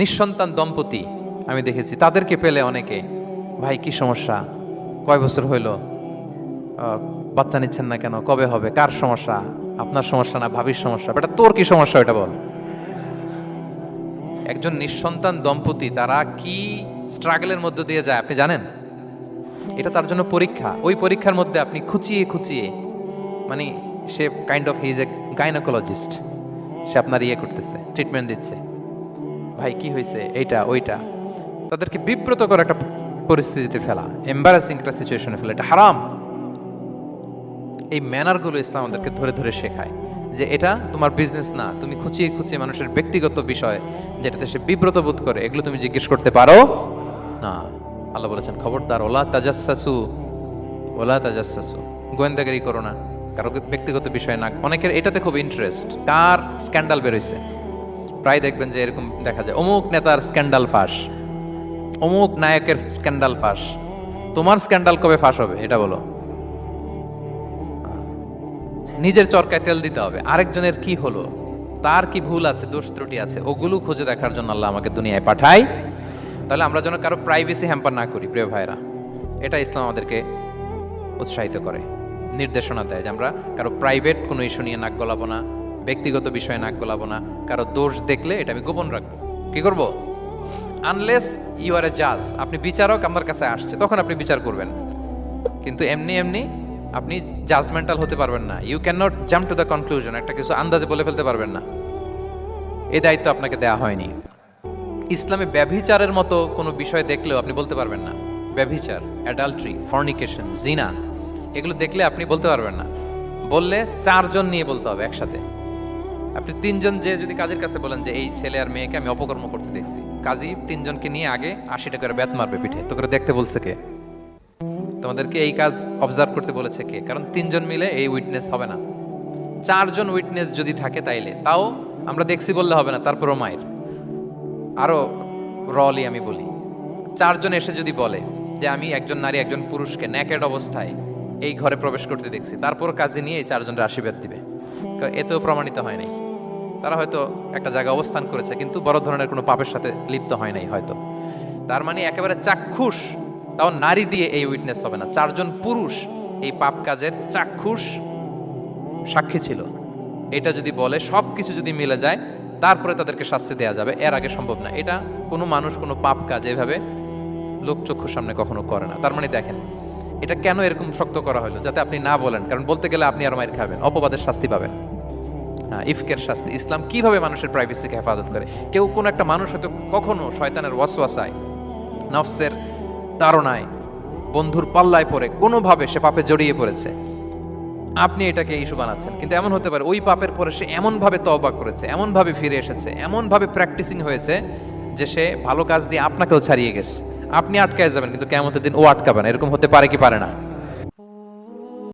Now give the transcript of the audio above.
নিঃসন্তান দম্পতি আমি দেখেছি। তাদেরকে পেলে অনেকে, ভাই, কি সমস্যা? কয় বছর হইল? বাচ্চা নিচ্ছেন না কেন? কবে হবে? কার সমস্যা? আপনার সমস্যা না ভাবির সমস্যা? বেটা, তোর কি সমস্যা এটা বল? একজন নিঃসন্তান দম্পতি, তারা কি স্ট্রাগলের মধ্য দিয়ে যায়, আপনি জানেন? এটা তার জন্য পরীক্ষা। ওই পরীক্ষার মধ্যে আপনি খুঁচিয়ে খুঁচিয়ে মানে সে kind of his a gynaecologist সে আপনার ইয়ে করতেছে ট্রিটমেন্ট দিচ্ছে। ভাই, কি হয়েছে এইটা, ওইটা। তাদেরকে বিব্রত করা একটা পরিস্থিতিতে ফেলা এম্বারাসিং একটা সিচুয়েশনে ফেলা। এটা হারাম। এই ম্যানারগুলো ইসলাম আমাদেরকে ধরে ধরে শেখায় যে এটা তোমার বিজনেস না। তুমি খুঁচিয়ে খুঁচিয়ে মানুষের ব্যক্তিগত বিষয় যেটাতে সে বিব্রত বোধ করে, এগুলো তুমি জিজ্ঞেস করতে পারো? না। আল্লাহ বলেছেন, খবরদার, ওলা তাজাসু ওলা তাজাসু গোয়েন্দাগিরি করো না। কারও ব্যক্তিগত বিষয় না। অনেকের এটাতে খুব ইন্টারেস্ট কার স্ক্যান্ডাল বেরোইছে? প্রায় দেখবেন যে এরকম দেখা যায়। অমুক নেতার স্ক্যান্ডাল ফাঁস। অমুক নায়কের স্ক্যান্ডাল ফাঁস। তোমার স্ক্যান্ডাল কবে ফাঁস হবে, এটা বলো। নিজের চরকায় তেল দিতে হবে। আরেকজনের কি হলো? তার কি ভুল আছে, দোষ ত্রুটি আছে, ওগুলো খুঁজে দেখার জন্য আল্লাহ আমাকে দুনিয়ায় পাঠায়। তাহলে আমরা যেন কারও প্রাইভেসি হ্যাম্পার না করি, প্রিয় ভাইরা এটা ইসলাম আমাদেরকে উৎসাহিত করে, নির্দেশনা দেয় যে আমরা কারও প্রাইভেট কোনো ইস্যু নিয়ে নাক গলাবো না। ব্যক্তিগত বিষয়ে নাক গলাবো না, কারও দোষ দেখলে এটা আমি গোপন রাখব। কি করব? আনলেস ইউ আর এ জাজ আপনি বিচারক আমার কাছে আসছে, তখন আপনি বিচার করবেন। কিন্তু এমনি এমনি আপনি জাজমেন্টাল হতে পারবেন না। You can not jump to the conclusion একটা কিছু আন্দাজে বলে ফেলতে পারবেন না। এই দায়িত্ব আপনাকে দেওয়া হয়নি। ইসলামে ব্যভিচারের মতো কোনো বিষয় দেখলেও আপনি বলতে পারবেন না। ব্যভিচার অ্যাডাল্ট্রি ফর্নিকেশন জিনা এগুলো দেখলে আপনি বলতে পারবেন না। বললে চারজন নিয়ে বলতে হবে একসাথে। আপনি তিনজন যে যদি কাজের কাছে বলেন যে এই ছেলে আর মেয়েকে আমি অপকর্ম করতে দেখছি, কাজী তিনজনকে নিয়ে আগে আশি টাকার ব্যাত মারবে পিঠে। তো করে দেখতে বলছে কে? তোমাদেরকে এই কাজ অবজার্ভ করতে বলেছে কে? কারণ তিনজন মিলে এই উইটনেস হবে না। চারজন উইটনেস যদি থাকে তাইলে। তাও আমরা দেখছি বললে হবে না, তারপরও মায়ের। আরও রলি আমি বলি। চারজন এসে যদি বলে যে আমি একজন নারী, একজন পুরুষকে ন্যাকেড অবস্থায় এই ঘরে প্রবেশ করতে দেখছি তারপর কাজে নিয়ে এই চারজনের আশীর্বাদ দিবে। এতেও প্রমাণিত হয় নাই। তারা হয়তো একটা জায়গায় অবস্থান করেছে, কিন্তু বড় ধরনের কোনো পাপের সাথে লিপ্ত হয় নাই হয়তো। তার মানে একেবারে চাক্ষুষ, তাও নারী দিয়ে এই উইটনেস হবে না। চারজন পুরুষ এই পাপ কাজের চাক্ষুষ সাক্ষী ছিল। এটা যদি বলে সব কিছু যদি মিলে যায়, তারপরে তাদেরকে শাস্তি দেওয়া যাবে। এর আগে সম্ভব না। এটা কোনো মানুষ, কোনো পাপ কাজ এভাবে লোকচক্ষুর সামনে কখনো করে না। তার মানে দেখেন, এটা কেন এরকম শক্ত করা হলো? যাতে আপনি না বলেন। কারণ বলতে গেলে আপনি আর মায়ের খাবেন, অপবাদের শাস্তি পাবেন। ইফকের শাস্তি। ইসলাম কীভাবে মানুষের প্রাইভেসিকে হেফাজত করে? কেউ কোনো একটা মানুষ হয়তো কখনো শয়তানের ওয়াসওয়াসায়, নফসের তাড়নায়, বন্ধুর পাল্লায় পড়ে, কোনোভাবে সে পাপে জড়িয়ে পড়েছে। আপনি এটাকে ইস্যু বানাচ্ছেন। কিন্তু এমন হতে পারে, ওই পাপের পরে সে এমনভাবে তওবা করেছে, এমনভাবে ফিরে এসেছে, এমনভাবে প্র্যাকটিসিং হয়েছে যে সে ভালো কাজ দিয়ে আপনাকেও ছাড়িয়ে গেছে। আপনি আটকায় যাবেন, কিন্তু কেমতের দিন ও আটকাবে না। এরকম হতে পারে কি পারে না?